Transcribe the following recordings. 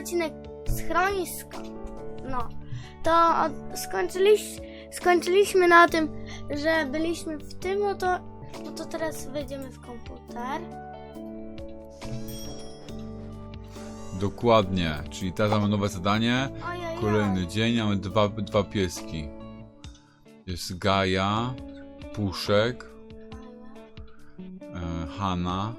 odcinek schronisko. No, to od, skończyliś, skończyliśmy na tym, że byliśmy w tym, no to, no to teraz wejdziemy w komputer. Dokładnie, czyli teraz mamy nowe zadanie. Ojej, Kolejny dzień, mamy dwa, dwa pieski. Jest Gaja, Puszek, e, Hanna.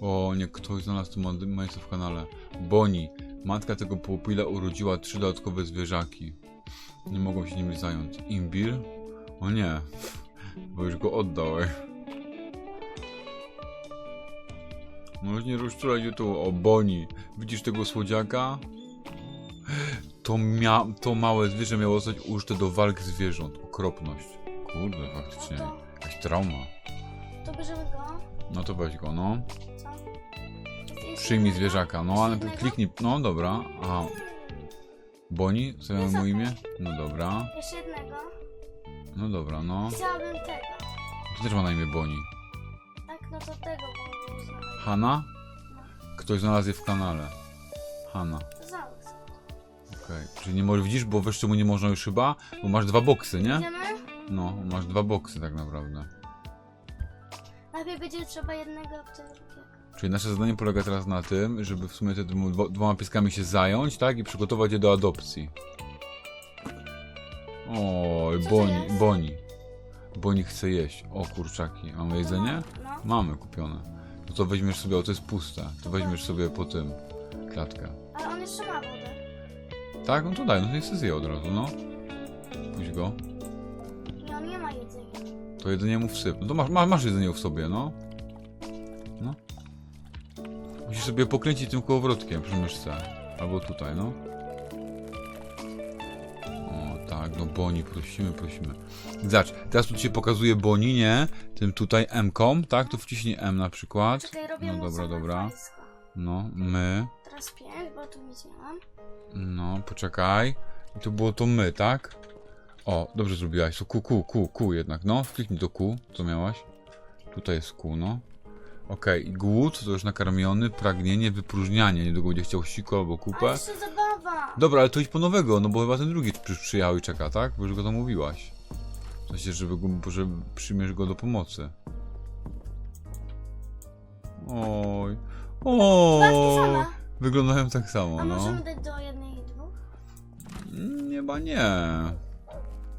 O, nie, ktoś znalazł tu miejsce w kanale. Boni. Matka tego pupila urodziła trzy dodatkowe zwierzaki. Nie mogą się nimi zająć. Imbir? O nie, bo już go oddał. ej. Możesz nie rozczulać tu. O, Boni. Widzisz tego słodziaka? To, mia to małe zwierzę miało zostać użyte do walk zwierząt. Okropność. Kurde, faktycznie. Jakaś trauma. To bierzemy go. No to weź go, no. Przyjmij zwierzaka. No, ale kliknij. No, dobra. Aha. Boni? Co ja mu imię? No dobra. Jeszcze jednego. No dobra, no. Chciałabym tego. To też ma na imię Boni. Tak, no to tego bo uznamy. Hanna? Ktoś znalazł je w kanale. Hanna. Załóż. Okej. Czyli nie możesz, widzisz, bo wiesz czemu nie można już chyba? Bo masz dwa boksy, nie? Idziemy? No, masz dwa boksy tak naprawdę. Najpierw będzie trzeba jednego, a potem drugiego. Czyli nasze zadanie polega teraz na tym, żeby w sumie te dwo- dwoma pieskami się zająć, tak? I przygotować je do adopcji. Oj, Boni? Boni. Boni chce jeść. O, kurczaki. Mamy jedzenie? No. Mamy kupione. No to weźmiesz sobie, o to jest puste. To weźmiesz sobie po tym klatkę. Ale on jeszcze ma wodę. Tak? No to daj, no to niech sobie zje od razu, no. Puść go. I on nie ma jedzenia. To jedzenie mu wsyp. No to masz, masz, jedzenie w sobie. No. Musisz sobie pokręcić tym kołowrotkiem przy myszce. Albo tutaj, no. O, tak, no Boni, prosimy, prosimy. Zobacz, teraz tu ci się pokazuje Boni, nie? Tym tutaj M-kom, tak? Tu wciśnij M na przykład. Czekaj, robię No dobra, dobra. No, my. Teraz pięć, bo tu nic nie mam. No, poczekaj. I to było to my, tak? O, dobrze zrobiłaś. To Q, Q, Q, Q jednak, no. Kliknij do Q, co miałaś. Tutaj jest Q, no. Okej, i głód to już nakarmiony, pragnienie, wypróżnianie. Niedługo będzie chciał siku albo kupę. jeszcze zabawa! Dobra, ale to idź po nowego, no bo chyba ten drugi przy, przyjechał i czeka, tak? Bo już go to mówiłaś. W sensie, żeby że przyjmiesz go do pomocy. Oj. Oj. Wyglądają tak samo, A no. możemy dać do jednej i dwóch? Mm, Chyba nie.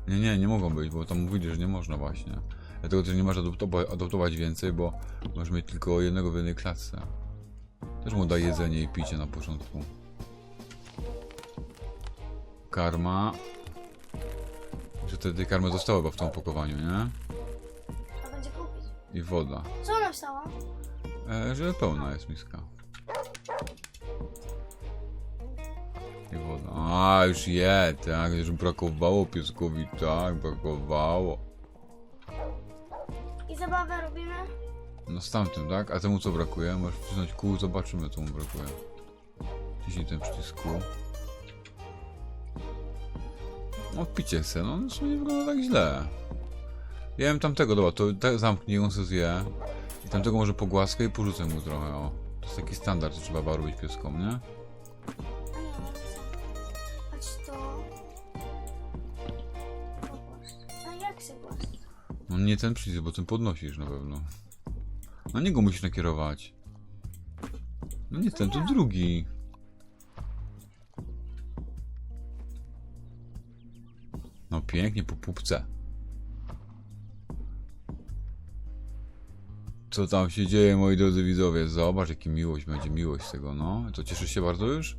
Nie, nie, nie mogą być, bo tam mówili, że nie można właśnie. Dlatego też nie można adoptować, więcej, bo możesz mieć tylko jednego w jednej klatce. Też mu daj jedzenie i picie na początku. Karma. Że te, te karmy zostały chyba w tym opakowaniu, nie? To będzie kupić. I woda. Co ona wstała? E, że pełna jest miska. I woda. A, już je, tak, już brakowało pieskowi, tak, brakowało. Zabawę robimy? No z tamtym, tak? A temu co brakuje? Możesz wcisnąć kół, zobaczymy co mu brakuje. Wciśnij ten przycisk kół. No picie se, no to nie wygląda tak źle. Ja wiem tamtego, dobra, to te, zamknij, on se zje. I tamtego może pogłaskaj i porzucę mu trochę, o. To jest taki standard, że trzeba robić pieskom, nie, No nie ten przycisk, bo ten podnosisz na pewno. Na niego musisz nakierować. No nie ten, to drugi. No pięknie, po pupce. Co tam się dzieje, moi drodzy widzowie? Zobacz, jaki miłość będzie, miłość z tego, no. To cieszysz się bardzo już?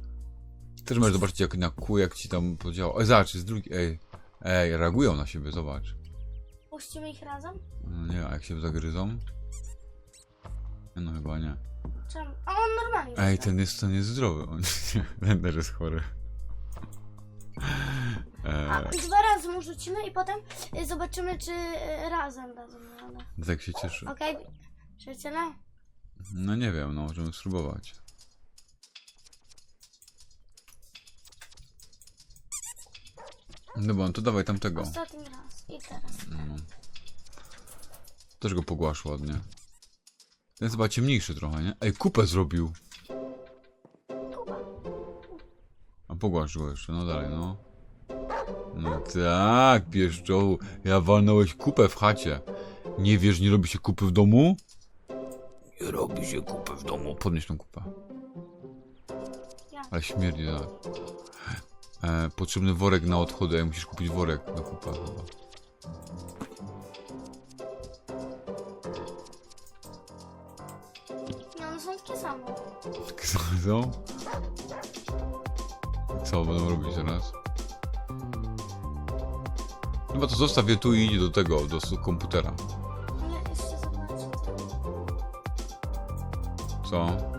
Też możesz zobaczyć, jak na kół, jak ci tam podziała. Oj, zobacz, jest drugi, ej. Ej, reagują na siebie, zobacz. Puścimy ich razem? No nie, a jak się zagryzą? No chyba nie. Czemu? A on normalnie Ej, ten jest, ten jest zdrowy. On ten też jest chory. A Eee, dwa razy mu rzucimy i potem y, zobaczymy, czy y, razem dadzą radę. tak się cieszy. Okej? Przyjaciele? No nie wiem, no możemy spróbować. No to dawaj tamtego. Ostatni raz. I teraz. No. Też go pogłasz ładnie. Ten jest chyba ciemniejszy trochę, nie? Ej, kupę zrobił. A pogłasz go jeszcze, no dalej, no. No tak, pieszczołu. Ja walnąłeś kupę w chacie. Nie wiesz, nie robi się kupy w domu? Nie robi się kupy w domu. Podnieś tą kupę. Ale śmierdzi, tak. E, potrzebny worek na odchody. Ja musisz kupić worek na kupę chyba. Nie, one są takie same. Są? Co będą robić teraz? Chyba to zostaw je tu i idź do tego, do komputera. Nie, jeszcze zobaczę. Co?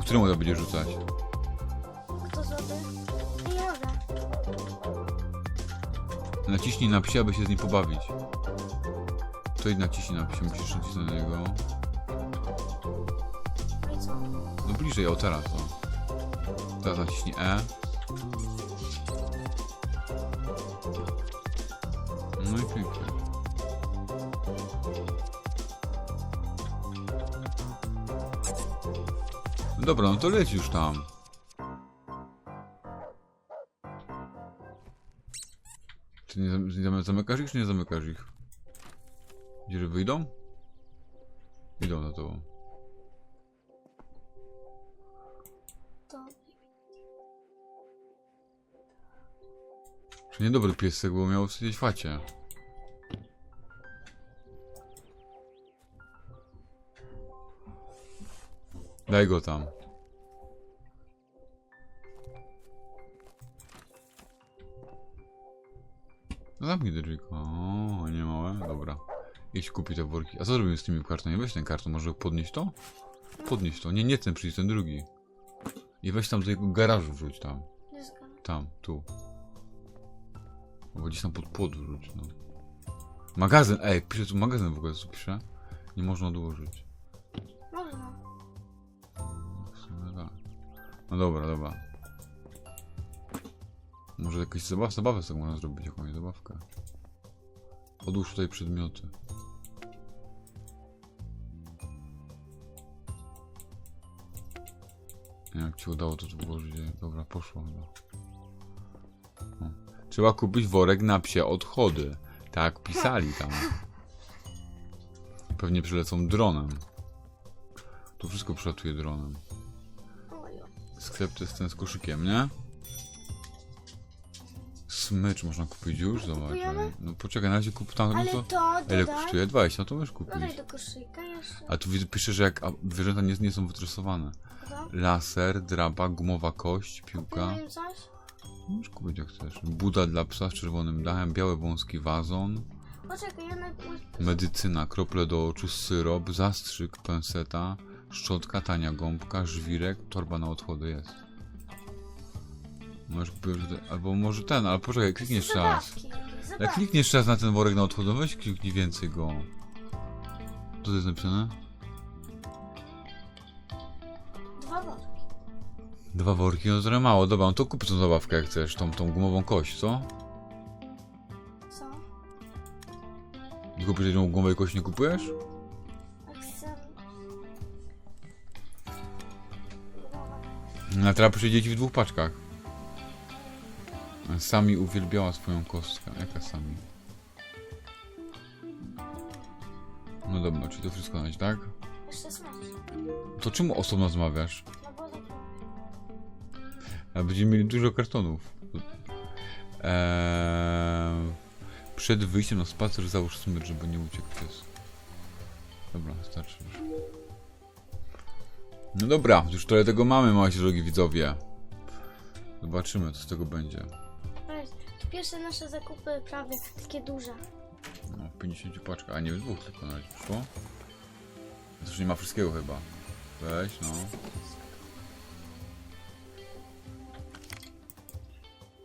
Któremu to będzie rzucać? Kto zrobi? Nie mogę. Naciśnij na psie, aby się z nim pobawić. To i naciśnij na psie, musisz nacisnąć na niego. No? No bliżej, o teraz, o. Teraz naciśnij E. dobra, no to leć już tam. Czy nie, nie zam- zamykasz ich, czy nie zamykasz ich? Gdzie, że wyjdą? Idą tobą. To... Czy niedobry piesek, bo miał siedzieć w facie. Daj go tam. No zamknij drzwi. O, nie małe, dobra. Idź kupi te worki. A co zrobimy z tymi kartonami? Weź ten karton, może podnieść to? Podnieść to. Nie, nie ten przycisk, ten drugi. I weź tam do jego garażu wrzuć tam. Tam, tu. Albo gdzieś tam pod płot wrzuć, no. Magazyn, ej, pisze tu magazyn w ogóle, co pisze? Nie można odłożyć. No dobra, dobra. Może jakieś zabaw, zabawę z tego można zrobić, jakąś zabawkę. Odłóż tutaj przedmioty. Nie, Jak ci udało to tu włożyć? Dobra, poszło chyba. Trzeba kupić worek na psie odchody. Tak pisali tam. Pewnie przylecą dronem. To wszystko przylatuje dronem. Sklep to jest ten z koszykiem, nie? Smycz można kupić już, zobacz. Kupujemy? No poczekaj, na razie kup tam, no Ale to... to Ile dodaj. kosztuje? 20, no to możesz kupić. Dodaj do koszyka jeszcze. A tu pisze, że jak a, zwierzęta nie, nie są wytresowane. To? Laser, draba, gumowa kość, piłka. Im coś? Możesz kupić jak chcesz. Buda dla psa z czerwonym dachem, biały wąski wazon, Poczekaj, ja na... medycyna, krople do oczu, syrop, zastrzyk, penseta, szczotka, tania gąbka, żwirek, torba na odchody jest. Kupić, albo może ten, ale poczekaj, kliknij jeszcze raz. Jak klikniesz jeszcze raz na ten worek na odchody, weź kliknij więcej go. Co to jest napisane? Dwa worki. Dwa worki, no trochę mało, dobra, no to kup tą zabawkę jak chcesz, tą, tą gumową kość, co? Co? Nie kupisz tą gumowej kość, nie kupujesz? No teraz przyjdzie w dwóch paczkach. Sami uwielbiała swoją kostkę. Jaka sami? No dobra, czyli to wszystko znać, tak? Jeszcze. To czemu osobno zmawiasz? No bo tak... A będziemy mieli dużo kartonów. Eee, przed wyjściem na spacer załóż smycz, żeby nie uciekł pies. Dobra, starczy już. No dobra, już tyle tego mamy, moi drogi widzowie. Zobaczymy, co z tego będzie. To pierwsze nasze zakupy prawie takie duże. No, w 50 paczkach, a nie w dwóch tylko na razie przyszło. To już nie ma wszystkiego chyba. Weź, no.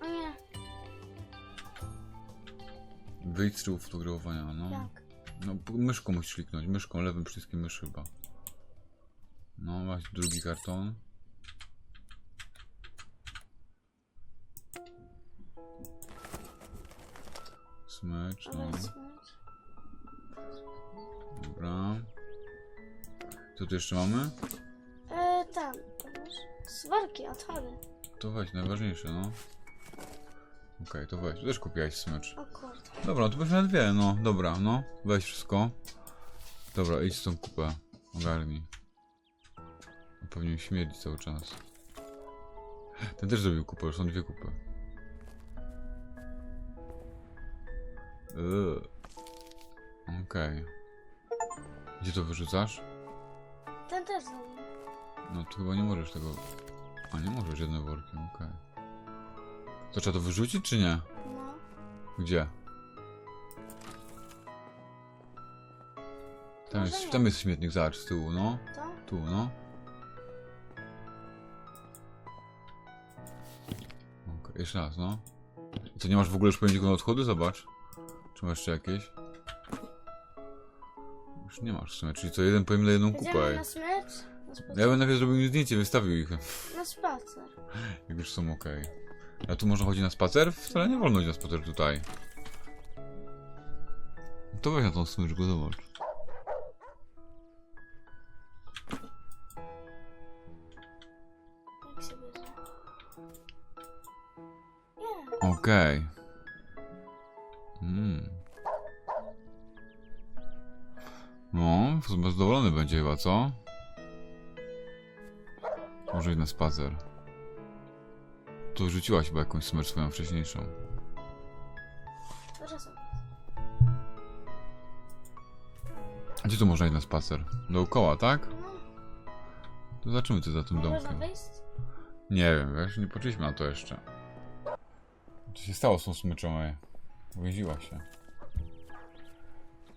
O nie, Wyjdź z trybu fotografowania, no. jak? No, myszką musisz kliknąć, myszką, lewym przyciskiem myszy chyba. No, masz drugi karton. Smycz, no. Dobra. Co tu jeszcze mamy? E, tam. Swarki, odchody. To weź, najważniejsze, no. Okej, to weź. Tu też kupiłaś smycz. O kurde. Dobra, to weź na dwie, no. Dobra, no. Weź wszystko. Dobra, idź z tą kupę. Ogarnij. On Pewnie śmierdzi cały czas. Ten też zrobił kupę, już są dwie kupy. Yy. Okej. Gdzie to wyrzucasz? Ten też zrobił. No tu chyba nie możesz tego... A nie możesz jednym workiem, okej. To trzeba to wyrzucić czy nie? No. Gdzie? Tam jest, tam jest śmietnik, zobacz, z tyłu, no. To? Tu, no. Jeszcze raz, no. Co, nie masz w ogóle już pojemników na odchody? Zobacz. Czy masz jeszcze jakieś? Już nie masz w sumie, czyli co, jeden pojemnik na jedną kupę. Idziemy na smycz? Na spacer. Ja bym najpierw zrobił im zdjęcie, wystawił ich, Na spacer. jak już są ok. A tu można chodzić na spacer? Wcale nie wolno iść na spacer tutaj. To weź na tą smyczkę, zobacz. Okej. Mm. No, w sumie zadowolony będzie chyba, co? Może iść na spacer. To rzuciłaś chyba jakąś smycz swoją wcześniejszą. Gdzie tu można iść na spacer? Dookoła, tak? No. To zobaczymy co za tym domkiem. Nie wiem, wiesz, nie patrzyliśmy na to jeszcze. Co się stało z tą smyczą? Ujeździła się.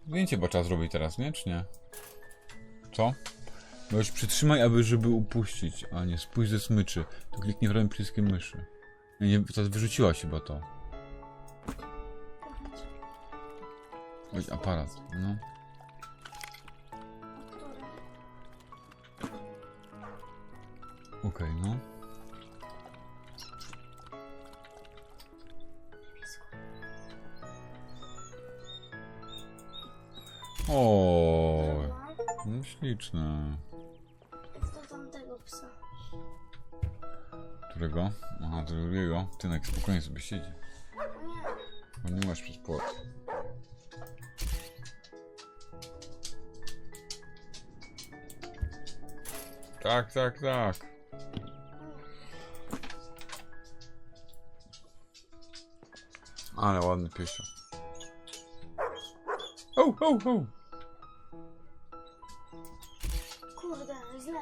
Zdjęcie chyba trzeba zrobić teraz, nie? Czy nie? Co? No już przytrzymaj, aby żeby upuścić, a nie spójrz ze smyczy. To kliknij prawym przyciskiem myszy. Nie, to wyrzuciła się chyba to. Weź aparat, no. Okej, no. O, no śliczne. Do tamtego psa. Którego? Aha, do drugiego. Ty na spokojnie sobie siedzi. Bo nie masz przez płot. Tak, tak, tak. Ale ładny piesio. Ho, ho, ho. Kurde, źle.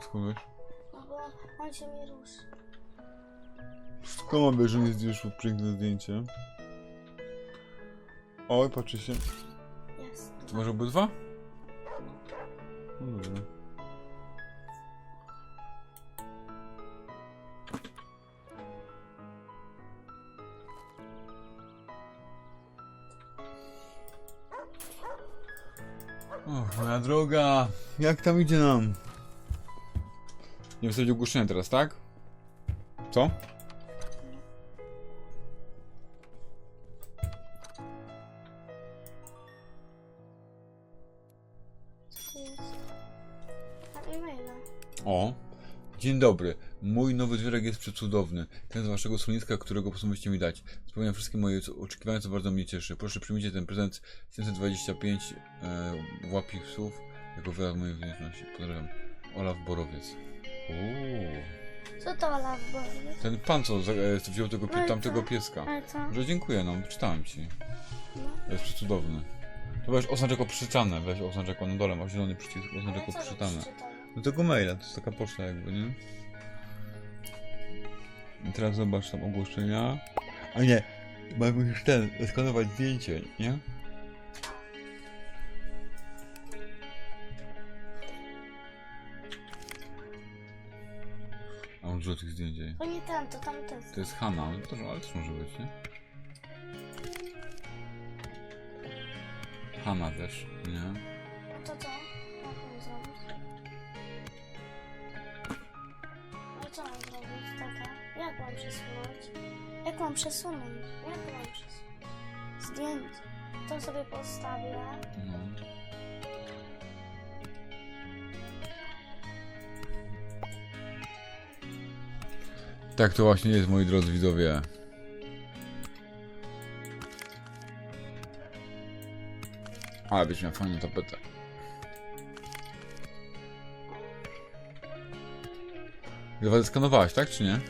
Skąd wiesz? No bo on się nie ruszy. Skąd wiesz, że nie zdjęłeś piękne zdjęcie? Oj, patrzy się. Jest. To może obydwa? No dobrze. Moja droga, jak tam idzie nam? Nie wystawić ogłoszenia teraz, tak? Co? O, dzień dobry. Mój nowy zwierzak jest przecudowny. Ten z waszego schroniska, którego postanowiście mi dać. Spełniam wszystkie moje oczekiwania, co bardzo mnie cieszy. Proszę przyjmijcie ten prezent 725 e, łapich psów jako wyraz mojej wdzięczności. Pozdrawiam. Olaf Borowiec. Uuu. Co to Olaf Bory? Ten pan, co za- e, wziął tego, pie- Ale tamtego co? pieska. Ale co? Że dziękuję, no, czytałem ci. No. Jest przecudowny. To weź oznacz jako przeczytane. Weź oznacz jako na dole, ma zielony przycisk, oznacz Ale jako co to przeczytane. Do tego maila, to jest taka poczta jakby, nie? I teraz zobacz tam ogłoszenia. A nie, bo musisz ten, skanować zdjęcie, nie? A on dużo tych zdjęć. jej. To nie ten, to tamten. To jest Hanna, ale to, ale też może być, nie? Hanna też, nie? mam przesunąć? Jak mam przesunąć? Zdjęcie. To sobie postawię. No. Tak to właśnie jest, moi drodzy widzowie. Ale byś miał fajną tapetę. Chyba zeskanowałaś, tak czy nie?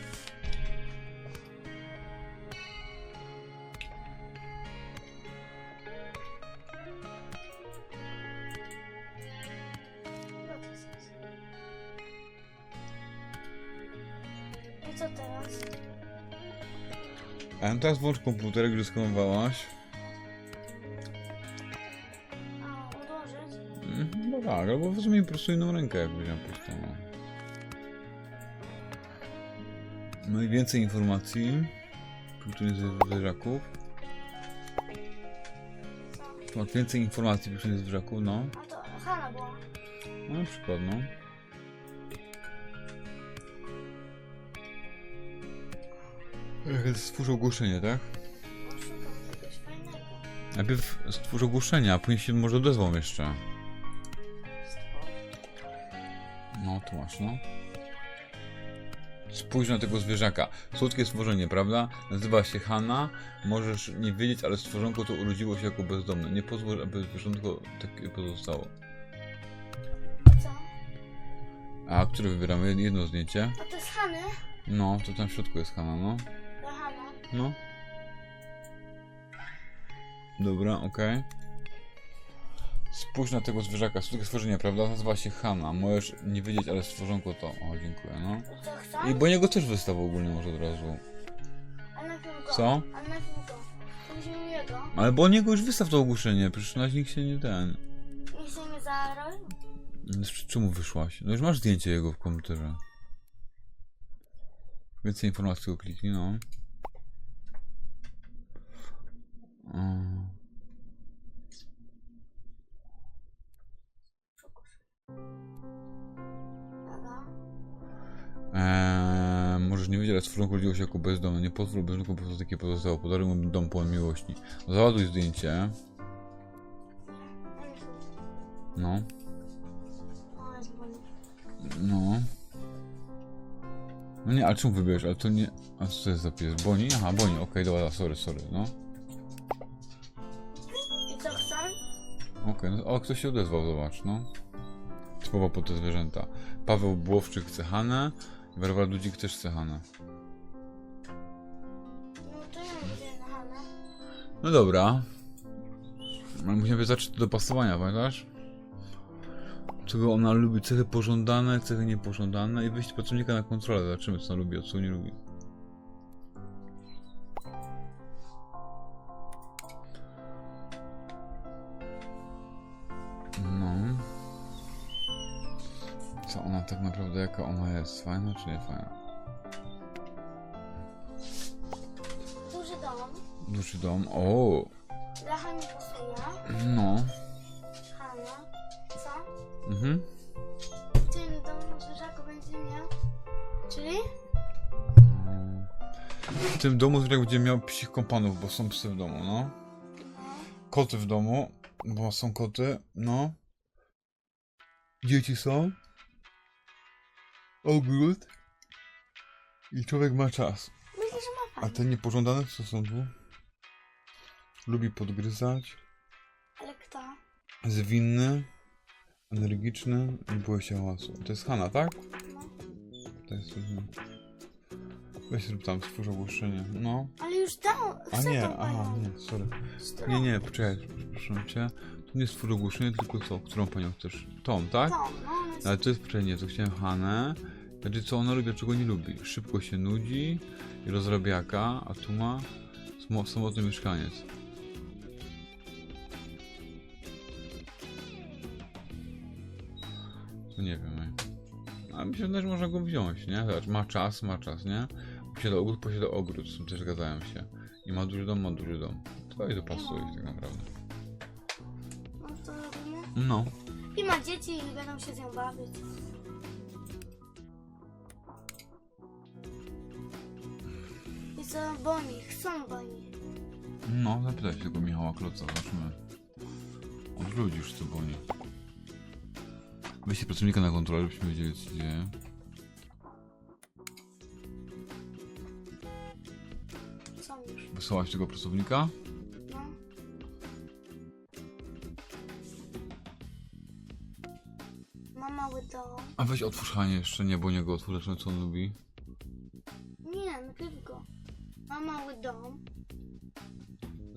Teraz włącz komputer, gdy skanowałaś. A, odłożyć? Mhm, No tak, albo wezmij po prostu inną rękę, jakbyś miał prostą. no. I więcej informacji. Tu jest zwierzaków. Masz więcej informacji przy zwierzaków, no. A to Hanna była. No na przykład, no. Stwórz ogłoszenie, tak? Szukam czegoś fajnego. Najpierw stwórz ogłoszenie, a później się może odezwał jeszcze. No, tu masz, no. Spójrz na tego zwierzaka. Słodkie stworzenie, prawda? Nazywa się Hanna. Możesz nie wiedzieć, ale stworzonko to urodziło się jako bezdomne. Nie pozwól, aby zwierzątko takie pozostało. Co? A które wybieramy? Jedno zdjęcie. A to jest Hany? No, to tam w środku jest Hanna, no. No. Dobra, okej. Spójrz na tego zwierzaka, słodkie stworzenie, prawda? Nazywa się Hanna. Możesz nie wiedzieć, ale stworzonko to. O, dziękuję, no. I bo niego też wystawał ogólnie może od razu. Co? Ale bo niego już wystaw to ogłoszenie, przecież na nikt się nie ten. Nie chcemy zarobić? Z czemu wyszłaś? No już masz zdjęcie jego w komputerze. Więcej informacji o kliknij, no. Dobra. Eee, możesz nie wiedzieć, ale stworzonko urodziło się jako bezdomny. Nie pozwól bezdomnemu po prostu takie pozostało. Podaruj mu dom pełen miłości. Załaduj zdjęcie. No, no. No nie, ale czemu wybierzesz? Ale to nie... A co to jest za pies? Boni? Aha, Boni, okej, dobra, sorry, sorry, no. No, o, ktoś się odezwał, zobacz, no. Typowo po te zwierzęta. Paweł Błowczyk chce Hanę, Barbara Dudzik też chce Hanę. No dobra. Ale musimy zacząć do pasowania, pamiętasz? Czego ona lubi, cechy pożądane, cechy niepożądane i wyjść pracownika na kontrolę, zobaczymy co ona lubi, a co nie lubi. Tak naprawdę, jaka ona jest? Fajna czy nie fajna? Duży dom. Duży dom. O, Dla Hany pasuje. no. Hanna. Co? Mhm. W tym domu zwierzaku będzie miał? Czyli? W tym domu zwierzak będzie miał psich kompanów, bo są psy w domu, no. No. Koty w domu, bo są koty, no. Dzieci są. Ogród. I człowiek ma czas. Myślę, że ma A fajnie. te niepożądane co są tu? Lubi podgryzać. Ale kto? Zwinny. Energiczny. Nie boi się hałasu. To jest Hanna, tak? No. To jest... mhm. Weź rób tam, stwórz ogłoszenie. No. Ale już dał. A Chcę nie, tą aha, panią. nie, sorry. Nie, nie, poczekaj, proszę cię. To nie twój ogłoszenie, tylko co? Którą panią chcesz? Tą, tak? Tą, no, jest... Ale to jest poczekaj, nie, to chciałem Hanę. Znaczy co ona lubi, a czego nie lubi. Szybko się nudzi i rozrabiaka, a tu ma samotny mieszkaniec. To nie wiem. Ale mi się wydaje, że można go wziąć, nie? Zobacz, ma czas, ma czas, nie? Posiada ogród, posiada ogród, z tym też zgadzają się. I ma duży dom, ma duży dom. To i dopasuje tak naprawdę. No. No. I ma dzieci i będą się z nią bawić. Co boni? Chcą boni. No, zapytaj się tego Michała Kloca, zobaczymy. Od ludzi już co boli. Weźcie pracownika na kontrolę, żebyśmy wiedzieli co się dzieje. Wysłałaś tego pracownika? No. Ma mały dom. A weź otwórz Hanie jeszcze, nie, bo nie go otwórz, co on lubi. Dom.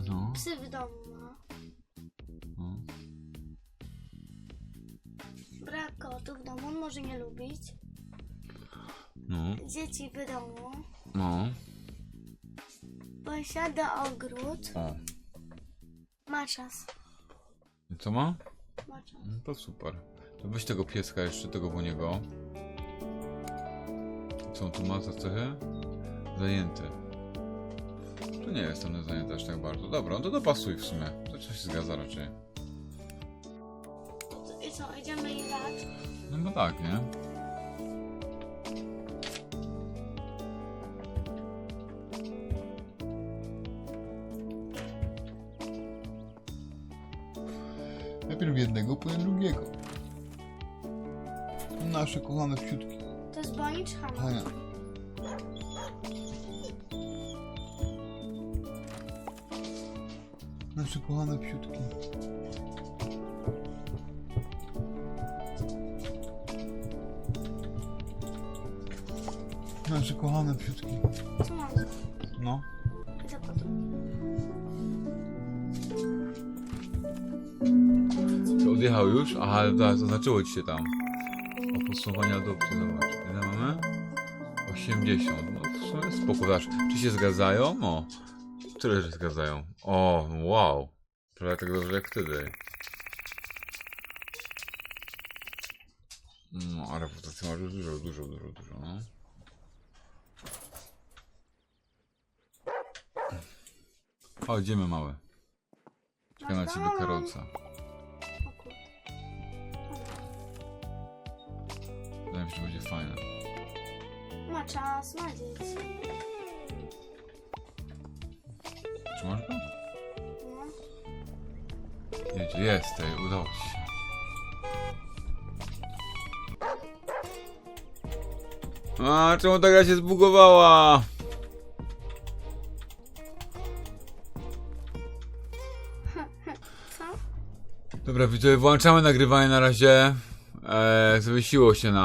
No, Psy w domu ma. no. Brak kotów w domu, on może nie lubić. No, Dzieci w domu. no. Posiada ogród. O. Ma czas. I co ma? Ma czas. No to super. To weź tego pieska jeszcze, tego boniego. Co on tu ma za cechy? Zajęty. Tu nie jest on zajęty aż tak bardzo. Dobra, no to dopasuj w sumie. To coś się zgadza raczej. I co, idziemy i dać? No bo tak, nie? Najpierw jednego, potem drugiego. Nasze kochane wsiutki. To jest Bonnie czy? Hania. Nasze kochane wsiutki. Nasze kochane wsiutki. Co mam? No. Za. To odjechał już? Aha, tak, zaznaczyło ci się tam. O podsumowanie adopcji, zobacz. Ile mamy? 80. No w sumie spoko. Zobacz, czy się zgadzają? O. Tyle, że zgadzają. O, wow. Prawie tak dobrze jak wtedy. No, a reputacja masz już dużo, dużo, dużo, dużo, no. Chodź, idziemy małe. Czeka na ciebie kierowca. O kurde. Wydaje mi się, że będzie fajne. Ma czas, ma dzieci. Trzymasz go? No. Jedzie, jest, ej, udało ci się. A, czemu ta gra się zbugowała? Dobra, widzowie, włączamy nagrywanie na razie. Eee, zawiesiło się na